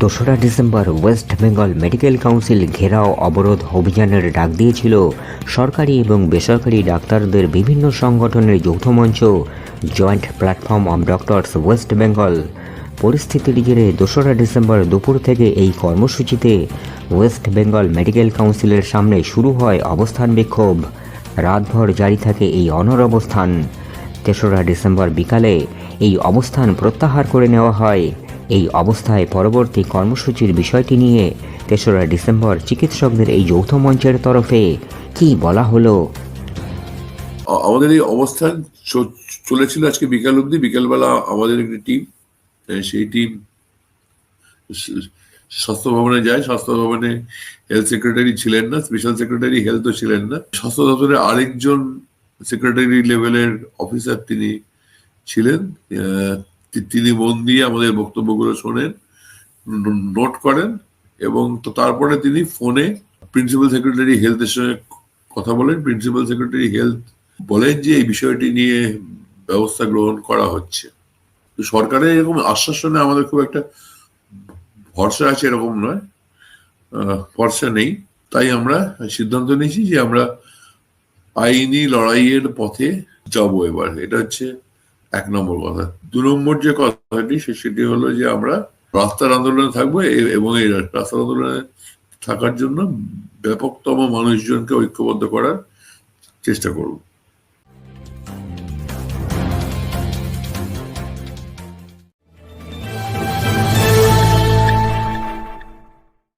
দোসরা December West Bengal medical council ঘেরাও অবরোধ অভিযানের ডাক দিয়েছিল। সরকারি এবং বেসরকারি ডাক্তারদের বিভিন্ন সংগঠনের যৌথ মঞ্চ, joint platform of doctors West Bengal. পরিস্থিতির জেরে দোসরা ডিসেম্বর দুপুর থেকে এই কর্মসূচিতে ওয়েস্ট বেঙ্গল মেডিকেল কাউন্সিলের সামনে শুরু হয় অবস্থান বিক্ষোভ। রাতভর জারি থাকে এই অনর অবস্থান। তেসরা ডিসেম্বর বিকালে এই অবস্থান প্রত্যাহার করে নেওয়া হয়। এই অবস্থায় পরবর্তী কর্মসূচির বিষয়টি নিয়ে তেসরা ডিসেম্বর চিকিৎসকদের এই যৌথ মঞ্চের তরফে কি বলা হলো? আমাদের এই অবস্থান চলেছিল আজকে বিকাল অবধি। বিকালবেলা আমাদের একটি টিম সেই টিম স্বাস্থ্য ভবনে যায়। স্বাস্থ্য ভবনে হেলথ সেক্রেটারি ছিলেন না, স্পেশাল সেক্রেটারি হেলথও ছিলেন না। স্বাস্থ্য দপ্তরের আরেকজন সেক্রেটারি লেভেলের অফিসার তিনি ছিলেন। তিনি মন দিয়ে আমাদের বক্তব্যগুলো শোনেন নোট করেন এবং তো, তারপরে তিনি ফোনে প্রিন্সিপাল সেক্রেটারি হেলথের সঙ্গে কথা বলেন। প্রিন্সিপাল সেক্রেটারি হেলথ বলেন যে, এই বিষয়টি নিয়ে ব্যবস্থা গ্রহণ করা হচ্ছে। তো সরকারের এরকম আশ্বাস আশ্বাসনে আমাদের খুব একটা ভরসা আছে এরকম নয়। ভরসা নেই। তাই আমরা সিদ্ধান্ত নিয়েছি যে আমরা আইনি লড়াইয়ের পথে যাব এবার। এটা হচ্ছে এক নম্বর কথা। দু নম্বর যে কথাটি সেটি হলো যে আমরা রাস্তার আন্দোলনে থাকব এবং এই রাস্তার আন্দোলনে থাকার জন্য ব্যাপকতম মানুষজনকে ঐক্যবদ্ধ করার চেষ্টা করব।